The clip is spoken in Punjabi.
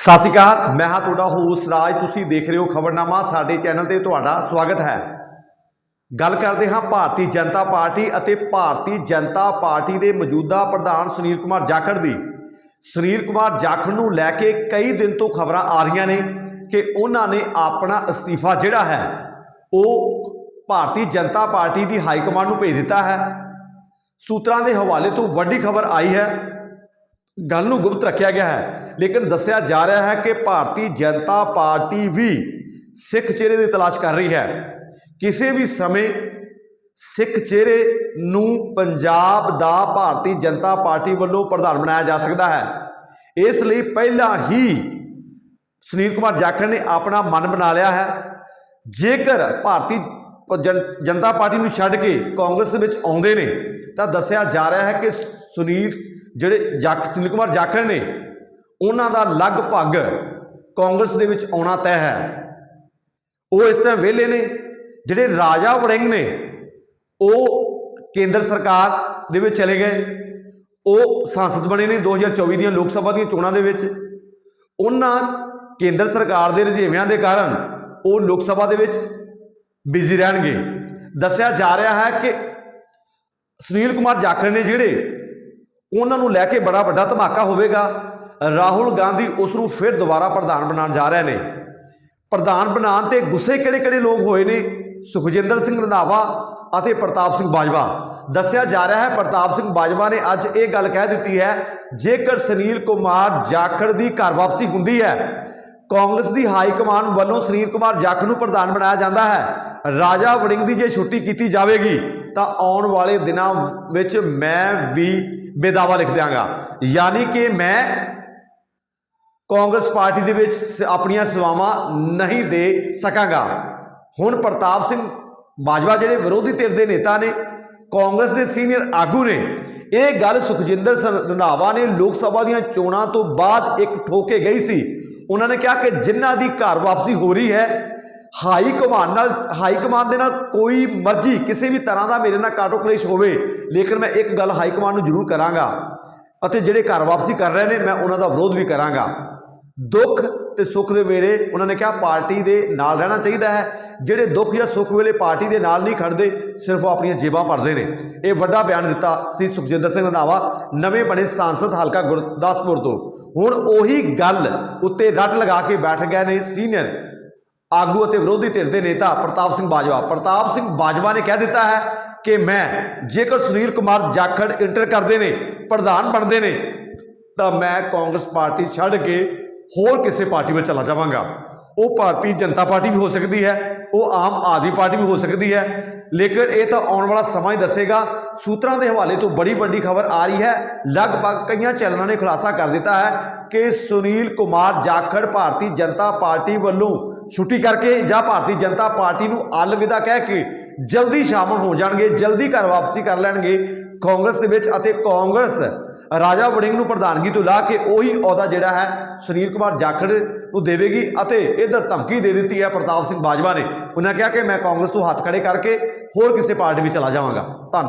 ਸਤਿ ਸ਼੍ਰੀ ਅਕਾਲ, ਮੈਂ ਹਾਂ ਤੁਹਾਡਾ ਹੋਸ ਰਾਜ, ਤੁਸੀਂ ਦੇਖ ਰਹੇ ਹੋ ਖਬਰਨਾਮਾ, ਸਾਡੇ ਚੈਨਲ ਤੇ ਤੁਹਾਡਾ ਸਵਾਗਤ ਹੈ। ਗੱਲ ਕਰਦੇ ਹਾਂ ਭਾਰਤੀ ਜਨਤਾ ਪਾਰਟੀ ਅਤੇ ਭਾਰਤੀ ਜਨਤਾ ਪਾਰਟੀ ਦੇ ਮੌਜੂਦਾ ਪ੍ਰਧਾਨ ਸੁਨੀਲ ਕੁਮਾਰ ਜਾਖੜ ਦੀ। ਸੁਨੀਲ ਕੁਮਾਰ ਜਾਖੜ ਨੂੰ ਲੈ ਕੇ ਕਈ ਦਿਨ ਤੋਂ ਖਬਰਾਂ ਆ ਰਹੀਆਂ ਨੇ ਕਿ ਉਹਨਾਂ ਨੇ ਆਪਣਾ ਅਸਤੀਫਾ ਜਿਹੜਾ ਹੈ, ਉਹ ਭਾਰਤੀ ਜਨਤਾ ਪਾਰਟੀ ਦੀ ਹਾਈ ਕਮਾਂਡ ਨੂੰ ਭੇਜ ਦਿੱਤਾ ਹੈ। ਸੂਤਰਾਂ ਦੇ ਹਵਾਲੇ ਤੋਂ ਵੱਡੀ ਖਬਰ ਆਈ ਹੈ ਗੱਲ ਨੂੰ ਗੁਪਤ ਰੱਖਿਆ ਗਿਆ ਹੈ। ਲੇਕਿਨ ਦੱਸਿਆ ਜਾ ਰਿਹਾ ਹੈ ਕਿ ਭਾਰਤੀ ਜਨਤਾ ਪਾਰਟੀ ਵੀ ਸਿੱਖ ਚਿਹਰੇ ਦੀ ਤਲਾਸ਼ ਕਰ ਰਹੀ ਹੈ। ਕਿਸੇ ਵੀ ਸਮੇਂ ਸਿੱਖ ਚਿਹਰੇ ਨੂੰ ਪੰਜਾਬ ਦਾ ਭਾਰਤੀ ਜਨਤਾ ਪਾਰਟੀ ਵੱਲੋਂ ਪ੍ਰਧਾਨ ਬਣਾਇਆ ਜਾ ਸਕਦਾ ਹੈ। ਇਸ ਲਈ ਪਹਿਲਾਂ ਹੀ ਸੁਨੀਲ ਕੁਮਾਰ ਜਾਖੜ ਨੇ ਆਪਣਾ ਮਨ ਬਣਾ ਲਿਆ ਹੈ। ਜੇਕਰ ਭਾਰਤੀ ਜਨ- ਜਨਤਾ ਪਾਰਟੀ ਨੂੰ ਛੱਡ ਕੇ ਕਾਂਗਰਸ ਵਿੱਚ ਆਉਂਦੇ ਨੇ, ਤਾਂ ਦੱਸਿਆ ਜਾ ਰਿਹਾ ਹੈ ਕਿ ਸੁਨੀਲ ਜਿਹੜੇ ਜਾਖ ਸੁਨੀਲ ਕੁਮਾਰ ਜਾਖੜ ਨੇ, ਉਹਨਾਂ ਦਾ ਲਗਭਗ ਕਾਂਗਰਸ ਦੇ ਵਿੱਚ ਆਉਣਾ ਤੈਅ ਹੈ। ਉਹ ਇਸ ਟਾਈਮ ਵਿਹਲੇ ਨੇ, ਜਿਹੜੇ ਰਾਜਾ ਵੜਿੰਗ ਨੇ, ਉਹ ਕੇਂਦਰ ਸਰਕਾਰ ਦੇ ਵਿੱਚ ਚਲੇ ਗਏ। ਉਹ ਸੰਸਦ ਬਣੇ ਨੇ 2024 ਦੀਆਂ ਲੋਕ ਸਭਾ ਦੀਆਂ ਚੋਣਾਂ ਦੇ ਵਿੱਚ। ਉਹਨਾਂ ਕੇਂਦਰ ਸਰਕਾਰ ਦੇ ਰੁਝੇਵਿਆਂ ਦੇ ਕਾਰਨ ਉਹ ਲੋਕ ਸਭਾ ਦੇ ਵਿੱਚ ਬਿਜ਼ੀ ਰਹਿਣਗੇ। ਦੱਸਿਆ ਜਾ ਰਿਹਾ ਹੈ ਕਿ ਸੁਨੀਲ ਕੁਮਾਰ ਜਾਖੜ ਨੇ ਜਿਹੜੇ ਉਹਨਾਂ ਨੂੰ ਲੈ ਕੇ ਬੜਾ ਵੱਡਾ ਧਮਾਕਾ ਹੋਵੇਗਾ। ਰਾਹੁਲ ਗਾਂਧੀ ਉਸ ਨੂੰ ਫਿਰ ਦੁਬਾਰਾ ਪ੍ਰਧਾਨ ਬਣਾਉਣ ਜਾ ਰਹੇ ਨੇ। ਪ੍ਰਧਾਨ ਬਣਾਉਣ ਤੇ ਗੁੱਸੇ ਕਿਹੜੇ-ਕਿਹੜੇ ਲੋਕ ਹੋਏ ਨੇ? ਸੁਖਜਿੰਦਰ ਸਿੰਘ ਰੰਧਾਵਾ ਅਤੇ ਪ੍ਰਤਾਪ ਸਿੰਘ ਬਾਜਵਾ। ਦੱਸਿਆ ਜਾ ਰਿਹਾ ਹੈ, ਪ੍ਰਤਾਪ ਸਿੰਘ ਬਾਜਵਾ ਨੇ ਅੱਜ ਇਹ ਗੱਲ ਕਹਿ ਦਿੱਤੀ ਹੈ, ਜੇਕਰ ਸੁਨੀਲ ਕੁਮਾਰ ਜਾਖੜ ਦੀ ਘਰ ਵਾਪਸੀ ਹੁੰਦੀ ਹੈ, ਕਾਂਗਰਸ ਦੀ ਹਾਈ ਕਮਾਂਡ ਵੱਲੋਂ ਸੁਨੀਲ ਕੁਮਾਰ ਜਾਖੜ ਨੂੰ ਪ੍ਰਧਾਨ ਬਣਾਇਆ ਜਾਂਦਾ ਹੈ, ਰਾਜਾ ਵੜਿੰਗ ਦੀ ਜੇ ਛੁੱਟੀ ਕੀਤੀ ਜਾਵੇਗੀ, ਤਾਂ ਆਉਣ ਵਾਲੇ ਦਿਨਾਂ ਵਿੱਚ ਮੈਂ ਵੀ ਬੇਦਾਵਾ ਲਿਖ ਦਿਆਂਗਾ। ਯਾਨੀ ਕਿ ਮੈਂ ਕਾਂਗਰਸ ਪਾਰਟੀ ਦੇ ਵਿੱਚ ਸ- ਆਪਣੀਆਂ ਸੇਵਾਵਾਂ ਨਹੀਂ ਦੇ ਸਕਾਂਗਾ। ਹੁਣ ਪ੍ਰਤਾਪ ਸਿੰਘ ਬਾਜਵਾ ਜਿਹੜੇ ਵਿਰੋਧੀ ਧਿਰ ਦੇ ਨੇਤਾ ਨੇ, ਕਾਂਗਰਸ ਦੇ ਸੀਨੀਅਰ ਆਗੂ ਨੇ, ਇਹ ਗੱਲ ਸੁਖਜਿੰਦਰ ਸਿੰਘ ਰੰਧਾਵਾ ਨੇ ਲੋਕ ਸਭਾ ਦੀਆਂ ਚੋਣਾਂ ਤੋਂ ਬਾਅਦ ਇੱਕ ਠੋਕੇ ਗਈ ਸੀ। ਉਹਨਾਂ ਨੇ ਕਿਹਾ ਕਿ ਜਿਨ੍ਹਾਂ ਦੀ ਘਰ ਵਾਪਸੀ ਹੋ ਰਹੀ ਹੈ ਹਾਈ ਕਮਾਨ ਨਾਲ, ਹਾਈ ਕਮਾਨ ਦੇ ਨਾਲ ਕੋਈ ਮਰਜ਼ੀ ਕਿਸੇ ਵੀ ਤਰ੍ਹਾਂ ਦਾ ਮੇਰੇ ਨਾਲ ਕਾਟੋ ਕਲੇਸ਼ ਹੋਵੇ, ਲੇਕਿਨ ਮੈਂ ਇੱਕ ਗੱਲ ਹਾਈ ਕਮਾਨ ਨੂੰ ਜ਼ਰੂਰ ਕਰਾਂਗਾ ਅਤੇ ਜਿਹੜੇ ਘਰ ਵਾਪਸੀ ਕਰ ਰਹੇ ਨੇ, ਮੈਂ ਉਹਨਾਂ ਦਾ ਵਿਰੋਧ ਵੀ ਕਰਾਂਗਾ। ਦੁੱਖ ਤੇ ਸੁੱਖ ਦੇ ਵੇਲੇ ਉਹਨਾਂ ਨੇ ਕਿਹਾ, ਪਾਰਟੀ ਦੇ ਨਾਲ ਰਹਿਣਾ ਚਾਹੀਦਾ ਹੈ। ਜਿਹੜੇ ਦੁੱਖ ਜਾਂ ਸੁੱਖ ਵੇਲੇ ਪਾਰਟੀ ਦੇ ਨਾਲ ਨਹੀਂ ਖੜਦੇ, ਸਿਰਫ ਉਹ ਆਪਣੀਆਂ ਜੇਬਾਂ ਭਰਦੇ ਨੇ। ਇਹ ਵੱਡਾ ਬਿਆਨ ਦਿੱਤਾ ਸੀ ਸੁਖਜਿੰਦਰ ਸਿੰਘ ਰੰਧਾਵਾ, ਨਵੇਂ ਬਣੇ ਸਾਂਸਦ ਹਲਕਾ ਗੁਰਦਾਸਪੁਰ ਤੋਂ। ਹੁਣ ਉਹੀ ਗੱਲ ਉੱਤੇ ਰੱਟ ਲਗਾ ਕੇ ਬੈਠ ਗਏ ਨੇ ਸੀਨੀਅਰ ਆਗੂ ਅਤੇ ਵਿਰੋਧੀ ਧਿਰ ਦੇ ਨੇਤਾ ਪ੍ਰਤਾਪ ਸਿੰਘ ਬਾਜਵਾ। ਪ੍ਰਤਾਪ ਸਿੰਘ ਬਾਜਵਾ ਨੇ ਕਹਿ ਦਿੱਤਾ ਹੈ ਕਿ ਮੈਂ ਜੇਕਰ ਸੁਨੀਲ ਕੁਮਾਰ ਜਾਖੜ ਇੰਟਰ ਕਰਦੇ ਨੇ, ਪ੍ਰਧਾਨ ਬਣਦੇ ਨੇ, ਤਾਂ ਮੈਂ ਕਾਂਗਰਸ ਪਾਰਟੀ ਛੱਡ ਕੇ ਹੋਰ ਕਿਸੇ ਪਾਰਟੀ ਵਿੱਚ ਚਲਾ ਜਾਵਾਂਗਾ। ਉਹ ਭਾਰਤੀ ਜਨਤਾ ਪਾਰਟੀ ਵੀ ਹੋ ਸਕਦੀ ਹੈ, ਉਹ ਆਮ ਆਦਮੀ ਪਾਰਟੀ ਵੀ ਹੋ ਸਕਦੀ ਹੈ, ਲੇਕਿਨ ਇਹ ਤਾਂ ਆਉਣ ਵਾਲਾ ਸਮਾਂ ਹੀ ਦੱਸੇਗਾ। ਸੂਤਰਾਂ ਦੇ ਹਵਾਲੇ ਤੋਂ ਬੜੀ ਵੱਡੀ ਖਬਰ ਆ ਰਹੀ ਹੈ। ਲਗਭਗ ਕਈਆਂ ਚੈਨਲਾਂ ਨੇ ਖੁਲਾਸਾ ਕਰ ਦਿੱਤਾ ਹੈ ਕਿ ਸੁਨੀਲ ਕੁਮਾਰ ਜਾਖੜ ਭਾਰਤੀ ਜਨਤਾ ਪਾਰਟੀ ਵੱਲੋਂ ਛੁੱਟੀ ਕਰਕੇ ਜਾਂ ਭਾਰਤੀ ਜਨਤਾ ਪਾਰਟੀ ਨੂੰ ਅਲਵਿਦਾ ਕਹਿ ਕੇ ਜਲਦੀ ਸ਼ਾਮਲ ਹੋ ਜਾਣਗੇ, ਜਲਦੀ ਘਰ ਵਾਪਸੀ ਕਰ ਲੈਣਗੇ ਕਾਂਗਰਸ ਦੇ ਵਿੱਚ ਅਤੇ ਕਾਂਗਰਸ ਰਾਜਾ ਵੜਿੰਗ ਨੂੰ ਪ੍ਰਧਾਨਗੀ ਤੋਂ ਲਾ ਕੇ ਉਹੀ ਅਹੁਦਾ ਜਿਹੜਾ ਹੈ ਸੁਨੀਲ ਕੁਮਾਰ ਜਾਖੜ ਨੂੰ ਦੇਵੇਗੀ ਅਤੇ ਇਧਰ ਧਮਕੀ ਦੇ ਦਿੱਤੀ ਹੈ ਪ੍ਰਤਾਪ ਸਿੰਘ ਬਾਜਵਾ ਨੇ। ਉਹਨਾਂ ਕਿਹਾ ਕਿ ਮੈਂ ਕਾਂਗਰਸ ਤੋਂ ਹੱਥ ਖੜੇ ਕਰਕੇ ਹੋਰ ਕਿਸੇ ਪਾਰਟੀ ਵਿੱਚ ਚਲਾ ਜਾਵਾਂਗਾ। ਧੰਨਵਾਦ।